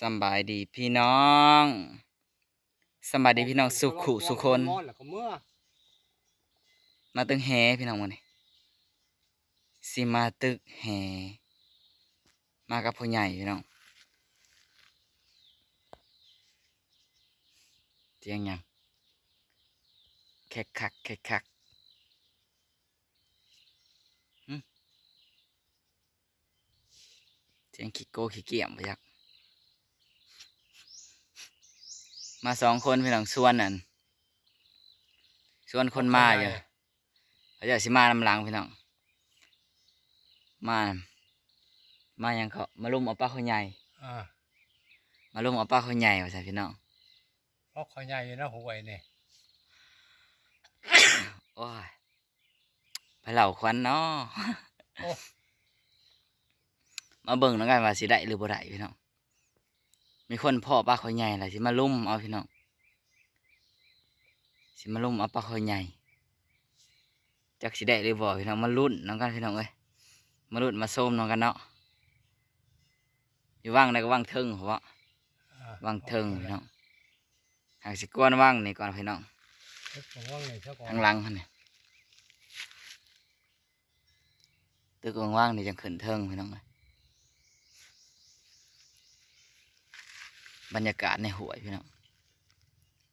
สำบายดีพี่น้องสำบายดีพี่น้องสุขุสุคนมอนแล้วก็เมื่อมาตึกแฮพี่น้องวันนี้สิมาตึกแฮมากับพ่อใหญ่พี่น้องเตียงหยังแคกคักแคกคักหึเตียงขี้โกขี้เกียมไปยัก มาสองคนพี่น้องส่วนนั่นส่วนคนมาอยู่เขาจะสิมานำหลังพี่น้องมามาหยังเขามาลุมเอาปลาเขาใหญ่อ่ามาลุมเอาปลาเขาใหญ่ว่าใส่พี่น้องเพราะขอยใหญ่อยู่นะหวยนี่โอ้ยไปเหล่าควันเนาะโอ้มาเบิ่งแล้วกันว่าสิได้หรือบ่ได้พี่น้อง มีคนพ่อปลาเขาใหญ่ล่ะสิมาลุมเอาพี่น้องสิมาลุมเอาปลาเขาใหญ่จักสิได้หรือบ่พี่น้องมาลุ้นน้องกันพี่น้องเอ้ยมาลุ้นมาส้มน้องกันเนาะอยู่ว่างใดก็ว่างเทิงเพราะว่าอ่ว่างเทิงพี่น้องหากสิกวนว่างนี่ก่อนพี่น้องเฮ็ดของว่างนี่ซะก่อนทางหลังหั่นนี่ตึกว่างๆนี่จังขึ้นเทิงพี่น้องเอ้ย บรรยากาศในห้วยพี่น้อง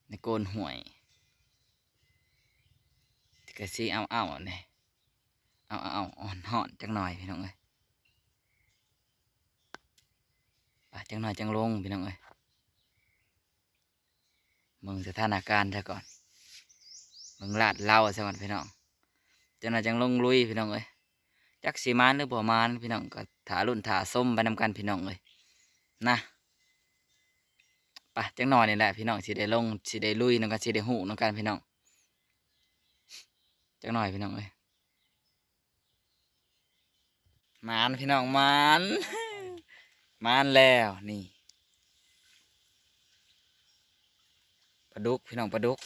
ในโกนห้วยกระซีเอาเอาๆเนี่ยเอาเอาอาอ่อนห่อนจังหน่อยพี่น้องเอ้ยปจังหน่อยจังลงพี่น้องเอ้ยมึงสถานการณ์ซะก่อนมึงลาดเล่าซะก่อนพี่น้องจังหน่อยจังลงลุยพี่น้องเอ้ยจักสีมานหรือบ่มานพี่น้องก็ถารุ่นถาส้มไปนำกันพี่น้องเอ้ยนะ ไปจังหน่อยนี่แหละพี่น้องสิได้ลงสิได้ลุยน้องกันสิได้หูน้องกันพี่น้องจังหน่อยพี่น้องเอ้ยมานพี่น้องมานมานแล้วนี่ปลาดุกพี่น้องปลาดุก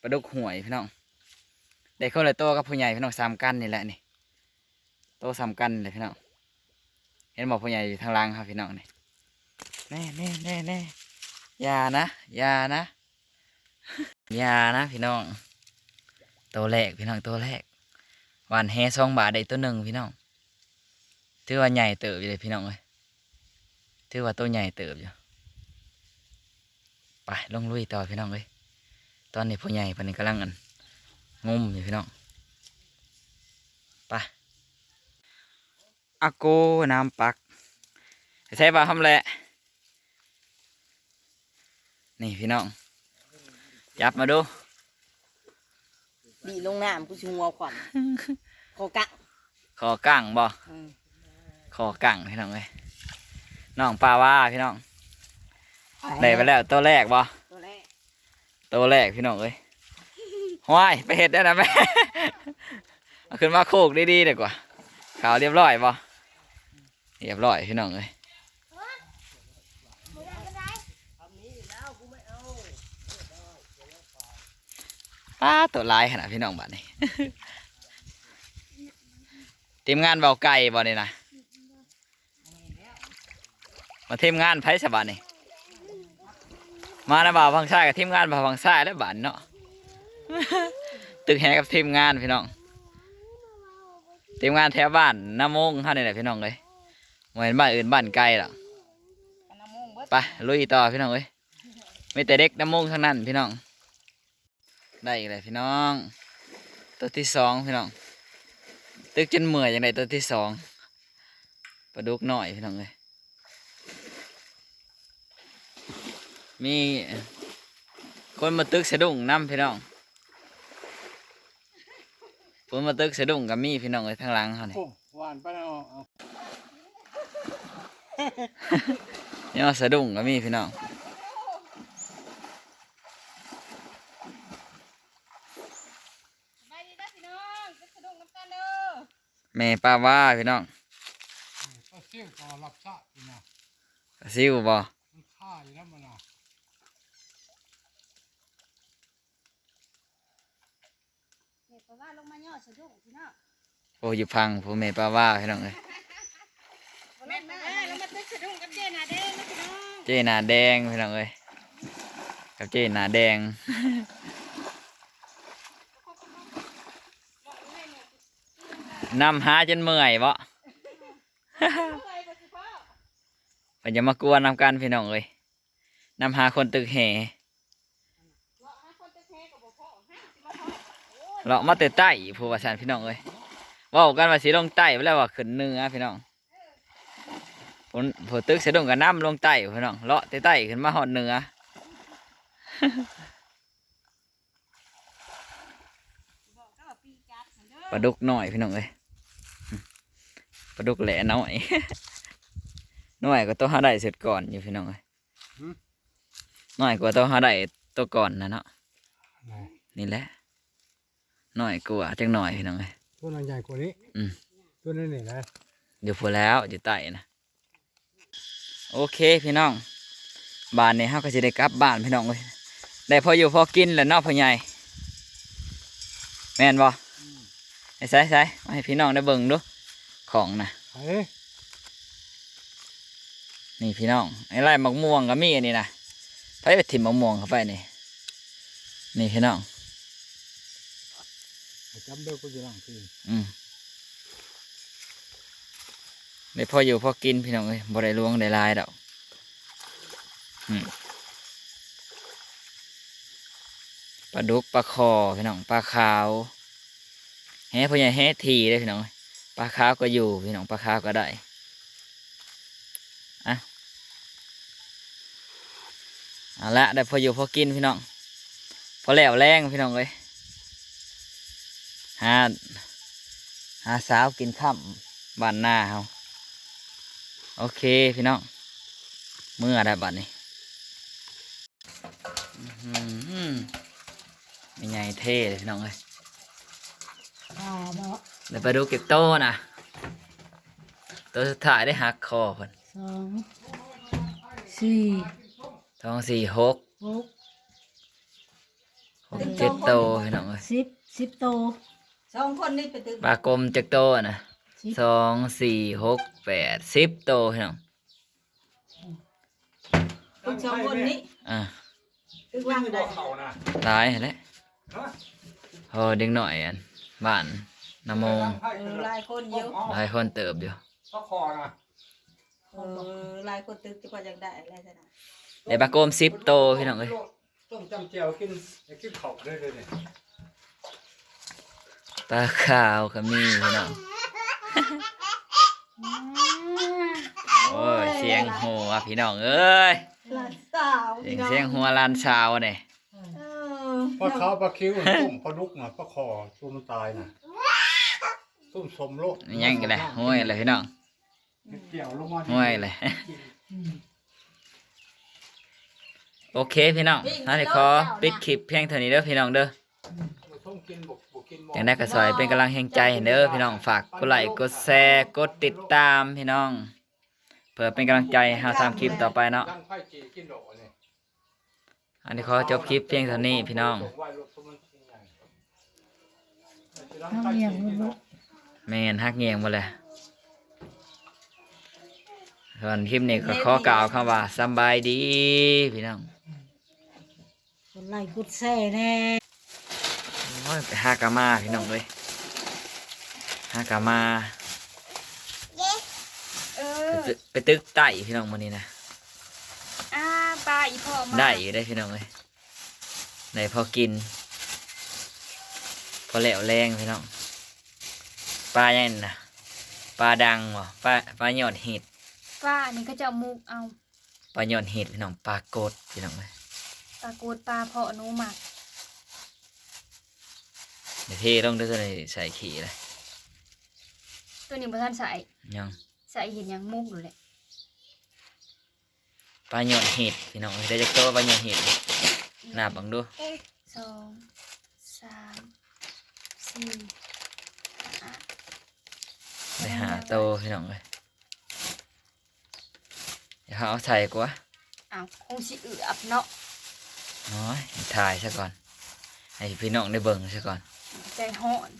ปลาดุกหวยพี่น้องได้คนละโตวกับผู้ใหญ่พี่น้องสามกันนี่แหละนี่โตสามกันเลยพี่น้อง เห็นบอกผู้ใหญ่อยู่ทางล่างครับพี่น้องนี่แน่แน่แน่แน่อย่านะอย่านะอย่านะพี่น้องตัวแรกพี่น้องตัวแรกหวานแฮสองบาทได้ตัวหนึ่งพี่น้องถือว่าใหญ่เติบอยู่เลยพี่น้องเลยถือว่าตัวใหญ่เติบอยู่ไปลงลุยต่อพี่น้องเลยตอนนี้ผู้ใหญ่ปนนี้กำลังอันงุ่มอยู่พี่น้องไป อากูน้ำปักใช่ป่ะทำแหละนี่พี่น้อง จับมาดูดีลงน้ำกูชิงัวขวัญโคกะขอกั้งบ่อืมขอกั้งพี่น้องเลยน้องปลาว่าพี่น้องได้ไปแล้วตัวแรกบ่ตัวแรกตัวแรกพี่น้องเอ้ยห้วยไปเห็ดได้นะแม่เอาขึ้นมาโคกดีๆดีกว่าขาวเรียบร้อยบ่ เรียบร้อยพี่น้องเอ้ยป้าตัวลายขนาดพี่น้องบ้านนี้ทีมงานเบาไก่บ่นี่นะมาทีมงานไพ่สบานนี่มานะบ่าวพังซ้ายกับทีมงานบ่าวพังซ้ายแล้วบานเนาะตึกแหกับทีมงานพี่น้องทีมงานแถวบ้านน้ำมงเท่านี้แหละพี่น้องเลย เหมือนบ้านอื่นบ้านไกลหรอกกันน้ำมงเบิดไปลุยต่อพี่น้องเอ้ยมีแต่เด็กน้ำมงทั้งนั้นพี่น้อง ได้อีกเลยพี่น้อง ตัวที่สองพี่น้อง ตึกจนเมื่อยอย่างไรตัวที่สองปลาดุกหน่อยพี่น้องเลยมีคนมาตึกสะดุ้งน้ำพี่น้องคนมาตึกสะดุ้งกับมีพี่น้องเลยทางหลังเขานี่โอ้หวานไปแล้วเอา เนี่ยสะดุ้งกับมีพี่น้องไปดีนะพี่น้องจะสะดุ้งน้ำกันเด้อแม่ป้าว่าพี่น้องก็เสี่ยงต่อรับทราบอยู่นะซิวบ่มันฆ่าอยู่แล้วมันนะเด็กว่าลงมาย่อสะดุ้งพี่น้องโอ้อยู่พังผู้แม่ป้าว่าพี่น้องเลย เจหนาแดงพี่น้องเอ้ยกับเจหนาแดงนำหาจนเมื่อยบ่เพิ่นจะมากวนนำกันพี่น้องเอ้ยนำหาคนตึกแห่เลามาแต่ใต้ผู้ว่าสันพี่น้องเอ้ยว่ากันว่าสิลงใต้ไปแล้วว่าขึ้นเนื้อพี่น้อง ผลผลตึกเสยดงกับน้ำลงใต้พี่น้องเลาะแต่ใต้ขึ้นมาหอดเหนือปลาดุกหน่อยพี่น้องเอ้ยปลาดุกแหล่น้อยน้อยกว่าตัวหาได้เสร็จก่อนอยู่พี่น้องเอ้ยน้อยกว่าตัวหาได้ตัวก่อนนะเนาะไหนนี่แหละน้อยกว่าจังหน่อยพี่น้องเอ้ยตัวนั้นใหญ่กว่านี้อืมตัวนั้นนี่นะอยู่พูแล้วอยู่ใต้นะ โอเคพี่น้องบ้านนี้เฮาก็สิได้กลับบ้านพี่น้องเอ้ยได้พออยู่พอกินแล้วเนาะพ่อใหญ่แม่นบ่ไอ้ใส่ใส่มาให้พี่น้องได้เบิ่งดูของนะเฮ้ยนี่พี่น้องไอ้ไร่มะม่วงก็มีอันนี้นะไปไปถิ่มมะม่วงเข้าไปนี่นี่พี่น้องจำเด้อกูจะนั่งกินอืม ได้พออยู่พอกินพี่น้องเอ้ยบ่ได้ลวงได้ลายดอกปลาดุกปลาคอพี่น้องปลาขาวแฮ่พ่อใหญ่แฮ่ทีเลยพี่น้องเอ้ยปลาขาวก็อยู่พี่น้องปลาขาวก็ได้อะเอาละได้พออยู่พอกินพี่น้องพอแล้วแรงพี่น้องเอ้ยหาหาสาวกินข้ามบ้านหน้าเฮา โอเคพี่น้องเมื่อได้บัดนี้อื้อหือมีไงเท่เลยพี่น้องเอ้ยอ่าเนาะเดี๋ยวไปดูเก็บโต้นะตัวสุดท้ายได้หักคอเพิ่นสองสี่ทองสี่หกหกหกเจ็ดโตพี่น้องเอ้ยสิบสิบโตสองคนนี่ไปตึกปลากลมจักโตนะ สิบสองสี่หกแปดสิบโตพี่น้องตึกสองคนนี้อะตึกว่างได้เขานะหลายหั่นแหละพอเด็กหน่อยอันบ้านนำมงเออหลายคนเยอะหลายคนเติบอยู่ก็คอนะเออหลายคนตึกจะกว่าอยากได้อะไรจะนะได้ปลากลมสิบโตพี่น้องเอ้ยต้มจำเจียวกินกินข้าวได้เลยเนี่ยปลาขาวก็มีพี่น้อง โอ้ยเสียงหัวพี่น้องเอ้ยหลานสาวเสียงเสียงหัวลานชาวเนี่ยเออปลาขาวปลาคิ้วต้มปลาดุกน่ะปลาคอตัวมันตายน่ะต้มสมโลกยังกันเลยห้วยเลยพี่น้องเกี่ยวลงมาห้วยเลยโอเคพี่น้องถ้าเดี๋ยวขอปิดคลิปเพียงเท่านี้เด้อพี่น้องเด้อ ต้มกินบกบกกินหม้อย่างได้ก็ซอยเป็นกำลังแห่งใจให้เด้อพี่น้องฝากกดไลค์กดแชร์กดติดตามพี่น้องเพื่อเป็นกำลังใจให้เราทำคลิปต่อไปเนาะตั้งไผ่จีกินดอกเนี่ยอันนี้ขอจบคลิปเพียงเท่านี้พี่น้องเอาเงียงมันลุกแม่นฮักเงียงหมาเลยส่วนคลิปนี้ก็ขอกล่าวคำว่าสำบายดีพี่น้องคนไล่กุดแซ่แน่โอ้ ยไปหากามาพี่น้องเลยหากามาเอไปอตึไปตึกไต่พี่น้องวันนี้นะอ่าปลาอีพ่อมาได้อยู่ได้พี่น้องเลยได้พอกิน พอแล้วแรงพี่น้องปลาอย่างนั้นนะปลาดังวะปลาปลาหยอดเห็ดปลานี่ก็จะเอามุกเอาปลาหยอดเห็ดพี่น้องปลากดพี่น้องเลยปลาโกดปลาเพาะหนูหมัก เดี๋ยวเทต้องด้วยตัวนี้ใส่ขี่เลยตัวนี้บ่ทันใส่ยังใส่เห็นหยังมุกอยู่แหละปลาหยอดเห็ดพี่น้องเอ้ยได้จากตัวปลาหยอดเห็ดหน้าบังดูสองสามสี่ห้าได้หาโตวพี่น้องเลยเดี๋ยวเขาเอาใส่กว่าอ้าวคงสิเอือบเนาะน้อยถ่ายซะก่อนให้พี่น้องได้เบิ่งซะก่อน ใจฮ้อน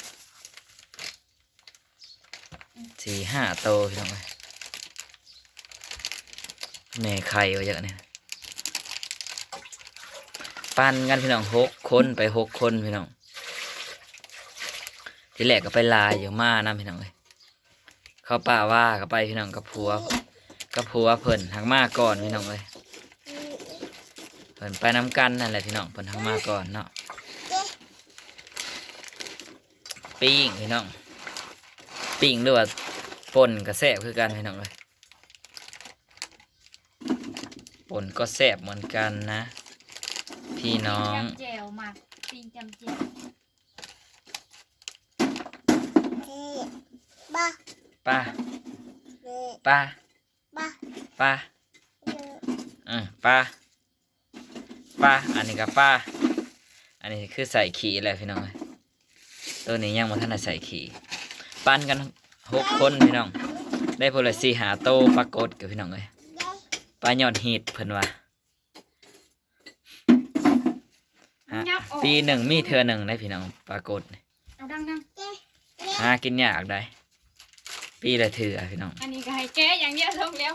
สี่ห้าโตพี่น้องเลยแม่ไข่ว่าเยอะเนี่ยปั้นกันพี่น้องหกคนไปหกคนพี่น้อง ที่แรกก็ไปลายอยู่มานะพี่น้องเลยเขาป่าว่าก็ไปพี่น้องกับผัวกับผัวเพิ่นทางมาก่อนพี่น้องเลยเพิ่นไปน้ำกันนั่นแหละพี่น้องเพิ่นทางมาก่อนเนาะ ปิ้งพี่น้องปิ้งหรือว่าป่นก็แซ่บคือกันพี่น้องเลยป่นก็แซ่บเหมือนกันนะ พี่น้องจำแจวมาปีนจำแจวป้าป้าป้าอืมป้าป้าอันนี้ก็ป้าอันนี้คือใส่ขี่แหละพี่น้องเอ้ย ตัวนี้ยังมาท่านได้ใส่ขี่ปั้นกันหกคนพี่น้อง ได้พลสี่หาโตปรากฏกับพี่น้องเลยปลายอดฮีดเพิ่นว่าฮะยับออกปีหนึ่งมีเทือหนึ่งได้พี่น้องปรากฏเอาดังดังหากินยากได้ ปีละเถือพี่น้อง อันนี้ก็ให้แก้อย่างเดียวลงแล้ว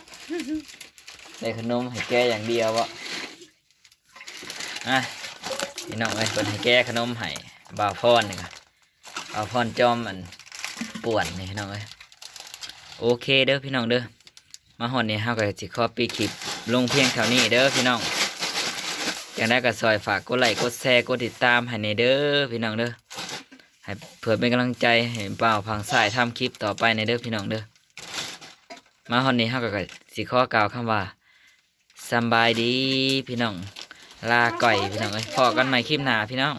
ได้ขนมให้แกอย่างเดียววะอะพี่น้องไอ้ยคนให้แกขนมให้บ่าวพรนี่ค่ะบ่าวพรจอมอันป่วนนี่พี่น้องเอ้ยโอเคเด้อพี่น้องเด้อมาหอนนี้เฮาก็สิขอปีคลิปลงเพียงเท่านี้เด้อพี่น้องอย่างได้ก็ซอยฝากกดไลค์กดแชร์กดติดตามให้ในเด้อพี่น้องเด้อให้เพื่อเป็นกำลังใจให้บ่าพังสายทำคลิปต่อไปในเด้อพี่น้องเด้อมาหอนนี้เฮาก็สิขอกล่าวคำว่าสบายดีพี่น้องลาก่อยพี่น้องเอ้ยพอกันใหม่คลิปหน้าพี่น้อง